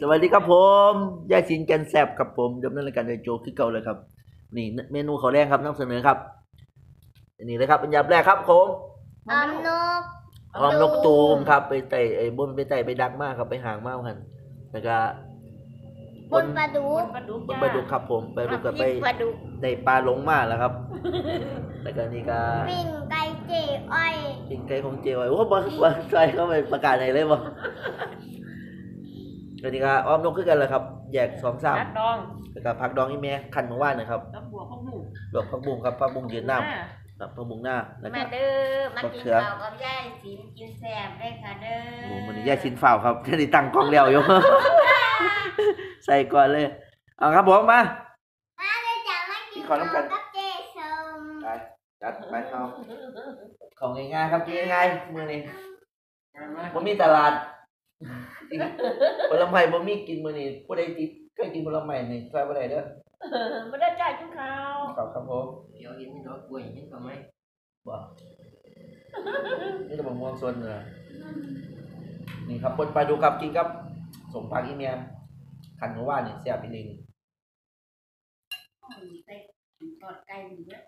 สวัสดีครับผมยายสินแกนแซบครับผมดำเนินรายการโดยโจคือเก่าเลยครับ นี่เมนูข้าวแรงครับนำเสนอครับอันนี้เลยครับอันดับแรกครับผมออมนกหอมนกตูมครับ ไปไต่ไอ้บนไปไต่ไปดักมากครับไปห่างมากกันแล้วก็บนปลาดุบกนปลาดุกบนปลาดุกครับผมไปดุกกับไปน้ำพริปลาดุกได้ปลาหลงมากแล้วครับแล้วก็นี่ก็ปิ้งไก่เจ๋อ้อยปิงไก่ของเจวอยโอ้บอลบอลใส่เข้าไปประกาศไหนเลยบ่แล้วนี่ก็อ้อมนกขึ้นกันแล้วครับแยกสองสามนัดดองแล้วก็ผักดองอีแม่คันเมื่อวานนะครับแล้วบวกข้าวหมูดอกผักบุ้งครับผักบุ้งยืนน้อ่าำครับผักบุ้งหน้าแล้วก็ มาเด้อมากินมะเขือข้าวกับยายสินกินแซ่บได้ค่ะเด้อโอ้มันแยกชิ้นเฝ้าวครับที่ได้ตั้งกล้องแล้วอยู่ ใส่ก่อนเลย เอาครับผมมา มาเด้อจ้ามากินขอน้ำกันกับเจสมไปจัดไปเอาของง่ายๆครับกินง่ายๆมื้อนี้บ่มีตลาด ผลไม้บ่มีกินมื้อนี้ผู้ใดติดเคยกินผลไม้นี่ใส่บ่ได้เด้อไม่ได้จ่ายกินข้าวครับครับผมเดี๋ยวเห็นดอกกล้วยเห็นก็ไหมบ่นี่จะบ่ม่วงส่วนเนื้อนี่ครับปนปลาดูครับกินครับ สมผักอีเมียคันเมื่อวานนี่แซ่บอีหลีนี่ทอดไก่ดีเด้อ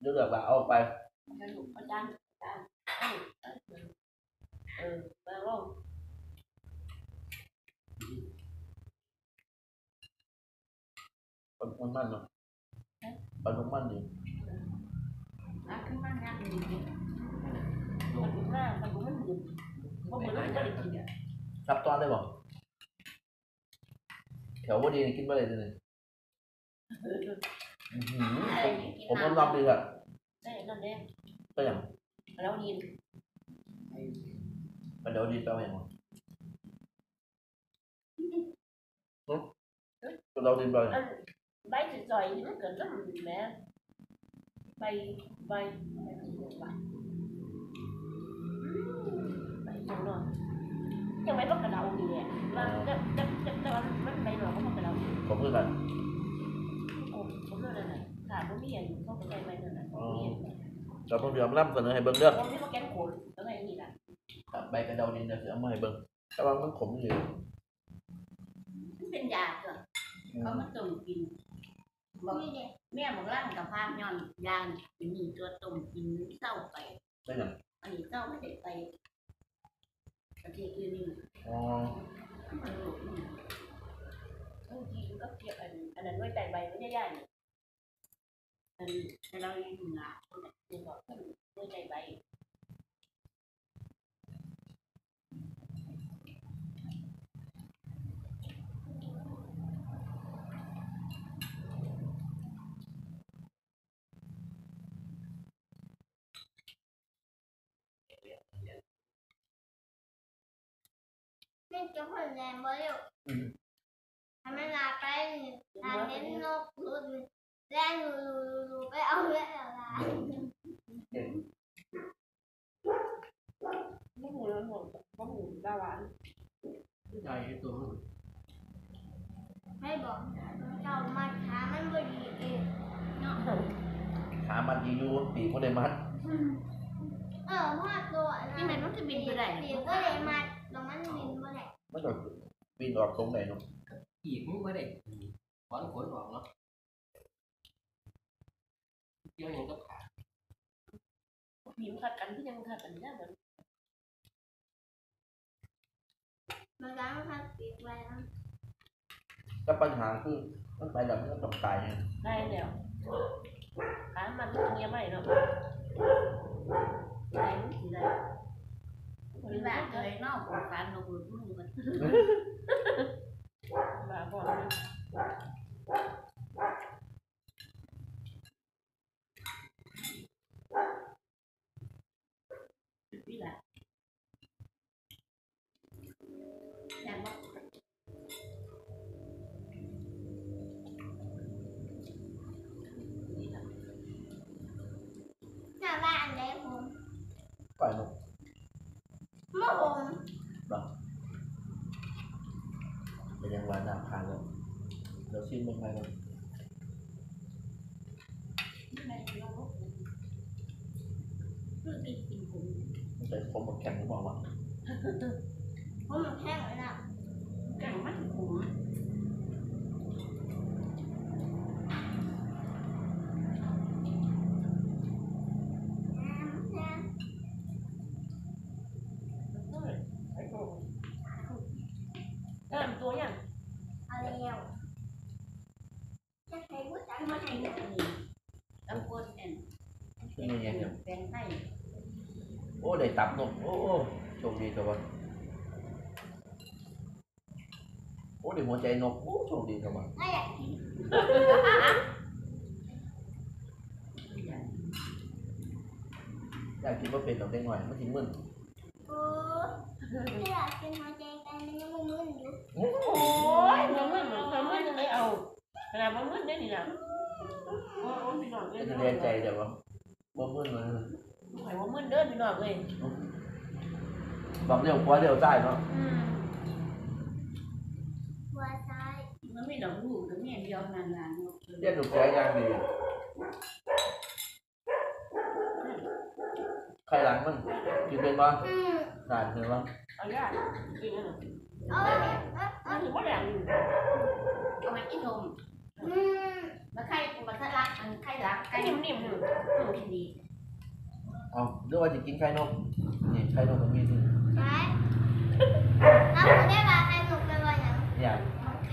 เลือกว่าเอาไปกระดูกอาจารย์อาจารย์ เออแล้วลง ปนมันมันเนาะปนมันดี มาขึ้นมางานดี มันดูหน้ามันดูมันดื่มเพราะเหมือนเราไม่ได้กินอ่ะ ซับซ้อนได้บ่แถวบ่ดีนี่กินบ่ได้เลยอื้อหือผมผมรับดีอ่ะ ได้นั่นเอง ก็อย่าง แล้วยิน มันเดี๋ยวดี mình đổ đi bao nhiêu ừ? tôi đâu đi bao nhiêu ờ, bay thì giỏi nó cần lắm mẹ bay bay bay bay chẳng rồi chẳng bay bắt cái đầu gì vậy? Mà đập đập đập đập anh bay rồi có một cái đầu không có lần không có lần thả có biết không có cái bay nữa này. Ờ. Đó không biết lắm phần nữa hay bưng được ใบหน่อก็ต้องกระเดาผมคือกันผมผมนั่นแหละถามว่ามีอะไรอยู่เขาก็ใจไปนั่นแหละมีอะไรเราต้องเรียมร่ำเสนอให้เบิ่งเด้อผมนี่ก็แกงโขนแล้วไงนี่ล่ะใบกระเดาดินเดี๋ยวสิเอามาให้เบิ่งแต่ว่ามันขมอยู่มันเป็นยาเถอะเขามาต้มกินบอกนี่เด้แม่บอกร่างกับภาพย้อนยานเป็นหนึ่งตัวต้มกินเศร้าไปได้หยังอันนี้เศร้าไม่ได้ไปประเทศอื่นนี่อ๋อมันโลกนี่บางทีมันก็เกี่ยวอันอันนั้นด้วยใจใบไม่ได้ยากนี่มันแต่เรายังอยู่หนา คือบอกด้วยใจใบ นี่จะคน แรงบ่เร็วอืมทำให้ลาไปทางเน้นนกรุดแรงรูรูรูไปเอาเรื่องอะไรมะหมูแล้วหมูมะหมูดาหวานใหญ่ตัวมันให้บอกเจ้ามาช้ามันบ่ดีเองขามันดีอยู่ปีกบ่ได้มัด เออเพราะว่าตัวที่มันมันจะบินไปได้ปีกก็เลยมาตรงนั้นบินบ่ là pin đọt không này nó yểm quá đây vẫn cuốn vào nó. Chưa nhận cấp cả yểm thật cảnh cái nhân thật cảnh đó mình mà giáo thật việc làm các bạn hàng cứ nó phải làm nó trọng tài này đây đều. Khá mạnh nghe mày đâu 烦的都不录了 này rồi Để không một càng nữa bỏ mặt Không một càng nữa nào Càng mắt của เป็นยังไงเนี่ยแปลงให้โอ้ได้ตับนกโอ้โอ้โชคดีจังวะโอ้ได้หัวใจนกโอ้โชคดีจังวะถ้าอยากกินอยากกินว่าเป็นดอกได้หน่อยมันถึงมึนโอ้ถ้าอยากกินหัวใจกันมันยังมึนอยู่โอ้ยมันมืดมันมืดยังไงเอาขนาดมันมืดได้นี่นะโอ้ยพี่น้องเลยจะเรียนใจแต่ว่า บ่มึนเลยไอ้ว่ามืดเดินพี่น้องเลยบอกเร็วกว่าเร็วใต้เนาะอืมหัวใจมันไม่ดอกลูกกับแม่เดียวนานๆเนาะเรียนลูกแกย่างดีใครหลังมันกินเป็นบ้างอืมสารเป็นบ้างเอาย่ากินกันหน่อยเอ้ยเอ้ยมัเอ้นยถือว่าแรงอยู่เอามากินนมอืม มาไข่มาทะลักอันไข่รัก ไอ้ ไข่ นิ่มๆหนึ่ง กินดี เอาเรื่องว่าจะกินไข่นกนี่ไข่นกมันมีที่ ใช่แล้วคนได้มาให้หนูไปวันไหน เนี่ย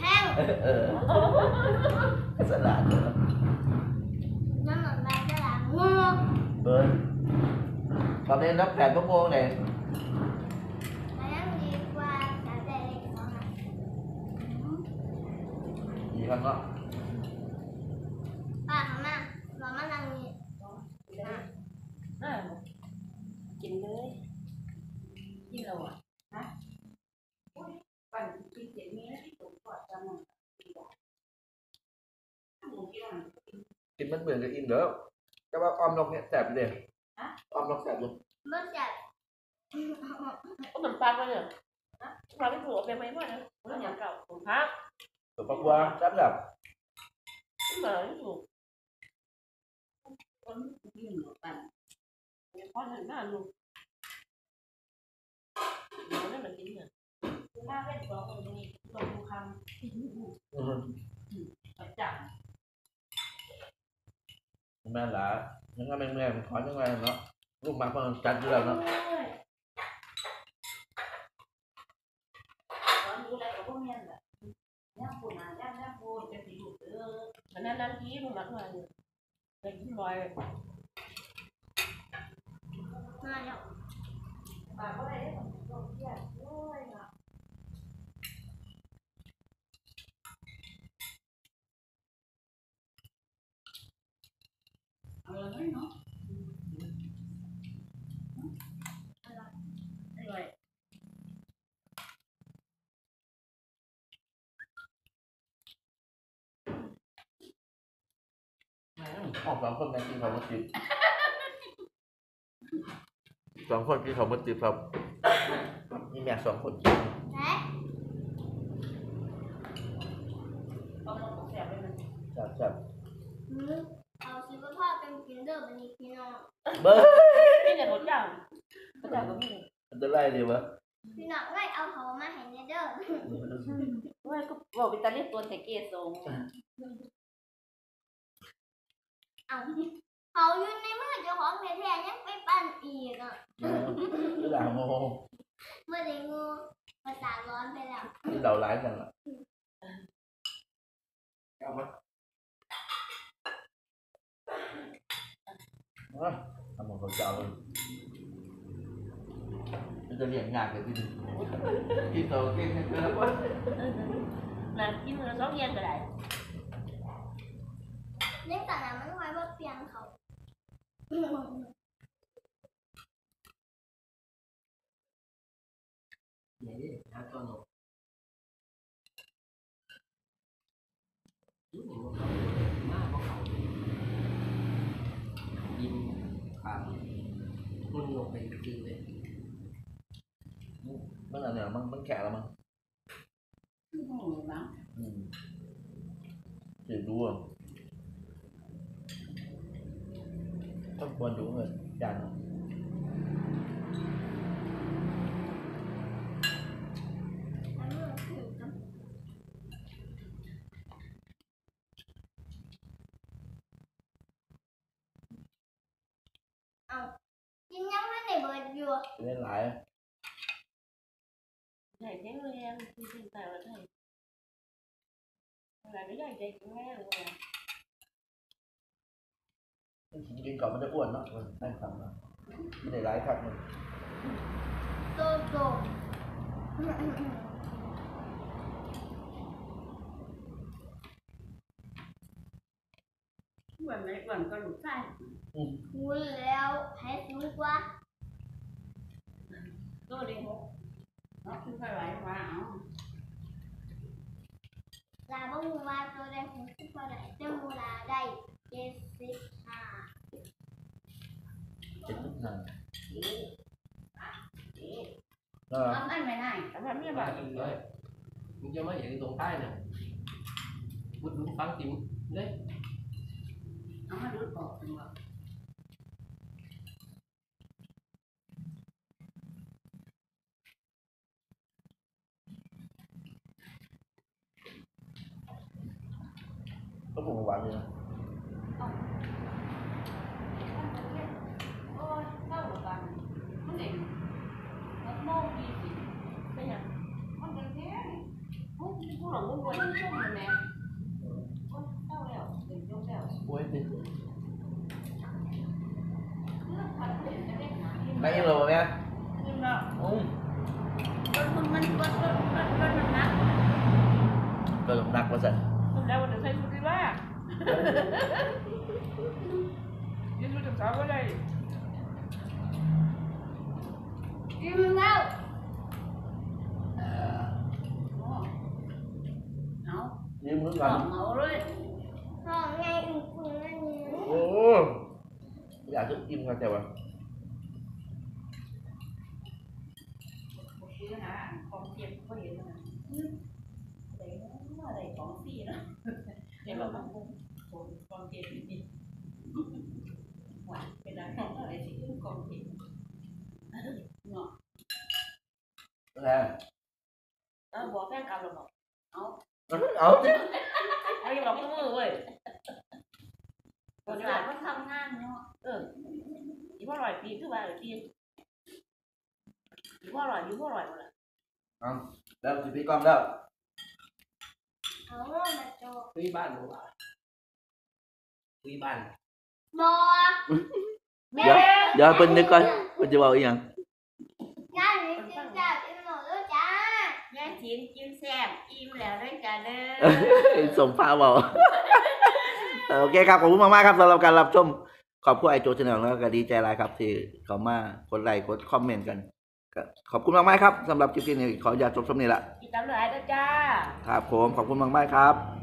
แห้ง เออสลัด น้ำหนักแบนจะหลังงู เบิร์นตอนนี้นับแปดชั่วโมงเลย แต่ยังดีกว่าแต่เด็กของเรา ดีครับเนาะ กินกินมันเหมือนกับอินเด้อแต่ว่าออมนกเนี่ยแสบเลยออมนกแสบอยู่เมื่อจัดก็เหมือนปลาไปเลยปลาไม่ถูกเป็นไหมพ่อเนี่ยมันอย่างเก่าผมพักตัวปักว่าแซ่บแบบเหมือนไม่ถูกคนกินหมูปั่นพ่อเห็นหน้าลูกเดี๋ยวนี่มันกินเนี่ยหน้าเป็นตัวคนนี้ตัวผู้คอื้อหือำประจับแม่นละยังไงแม่งแม่งขอยังไงเนาะลูกหมาเพิ่งจัดอยู่แล้วเนาะตอนนี้อะไรก็พวกเนี้ยแหละย่างปูนาย่างย่างปูจะ mẹ là những cái men men khỏi những cái nó lúc mà con chặt ra nó Nên đăng ký mà mặt ngoài Đừng loài Mà nhậu Bà có ออกสองคนแม่กินเขาวมาติดสองคนกินเขาวมาติดครับมีแม่สองคนกินแท็กเอามาตกแสบเลยมันแซ่บแซ่บมือเอาชีวภาพเป็นกินเดอร์บันนี้พี่น้องเบ้อนี่เนี่ยรถจังรถจังก็มีมันจะไล่เลยวะพี่น้องไล่เอาเขามาให้ในเดอร์ว่าก็บอกเป็นตาเรียกตัวแต่เกศง เอาเขาอยู่ในมือเจ้าของแท้ๆยังไปปั่นอีกอ่ะ นี่หลาโม เมื่อได้งูภาษาร้อนไปแล้ว นี่เราไลฟ์กันละเอามาเอาทำของเขาเจ้าเลยมันจะเลี้ยงงานกันที่นี่กินเขากินกันแล้วก็ นะกินมือสองเย็นก็ได้ เล่นแต่ละมันไว้ว่าเปลี่ยนเขาเดี๋ยวนี้หาตัวหนูยุ่งหนูมากเพราะเขายินขามมันลงไปจริงเลยมันอะไรมันมันแข็งแล้วมั้งโอ้โหบ้างอืมเดี๋ยวดูอะ ต้องควรรู้เงินจันยังยังไม่ได้เบิดอยู่เล่นหลาย thầy chén lên em xin xin tàu thầy là cái gì thầy cũng nghe rồi กินก่อนมันจะอ้วนเนาะมันได้ครับเนาะกินได้หลายครับมันโตโตอ้วนไหมอ้วนก็ลูกชายคุยแล้วให้สูงกว่าตัวเด็กหกเนาะคือค่อยไหวว่าเอาลาบ่ฮู้ว่าตัวได้หกสิบเท่าใดแต่หมูล Ờ. Ấm anh mày này. Ấm như vậy. Ờ, cũng cho mấy vậy tụng tay nè. Bút đúng phán tìm đấy. Nó mà đút bỏ từng vào. Có cùng bạn gì không? là muốn quên chung rồi nè sao đèo để đâu đèo quên đi bây giờ rồi nha không Tôi cũng đặt vào sân Tôi đã vào sân đi ba Đi xuống trong sáu vào đây. ส ก่อ อน งเอาเลย ห้องไงอึ้งอึ้งนั่นนี่ โอ้อยากจะกินกันแต่ว่า คือนะของเจ็บก็เห็นนะอะไรอะไรของฟรีนะ เดี๋ยวเราต้อง ของเจ็บนี่หวานเป็นอะไรของอะไรที่ขึ้นของเจ็บเนาะ แล้ว เออบอกแฟนเก่าเราบอก เอา เอา สิไอ้ยังบอกมือเว้ยภาษาก็ทำงานเนาะเอออีพ่ออร่อยปีคือว่าปีอีพ่ออร่อยอยู่พ่ออร่อยหมดละเลยแล้วสิพี่กล้องแล้วเอามาโจคุยบ้านมึงว่าคุยบ้านบอเดี๋ยวเดี๋ยวเพิ่นนึกก่อนเพิ่นจะบอกอีหยัง ย่านนี้กินจ้ากินหมดแล้วจ้า แม่จีนกินแซ่บอิ่มแล้วด้วยกันเด้อส่งฟ้าบอกโอเคครับขอบคุณมากๆครับสำหรับการรับชมขอบคุณไอโจชแนลแล้วก็ดีใจหลายครับ ที่เขามากดไลค์กดคอมเมนต์กันก็ขอบคุณมากๆครับสำหรับคลิปนี้ขออย่าตจบชมนี่ละอีตามเลยนะจ้าครับผมขอบคุณมากๆครับ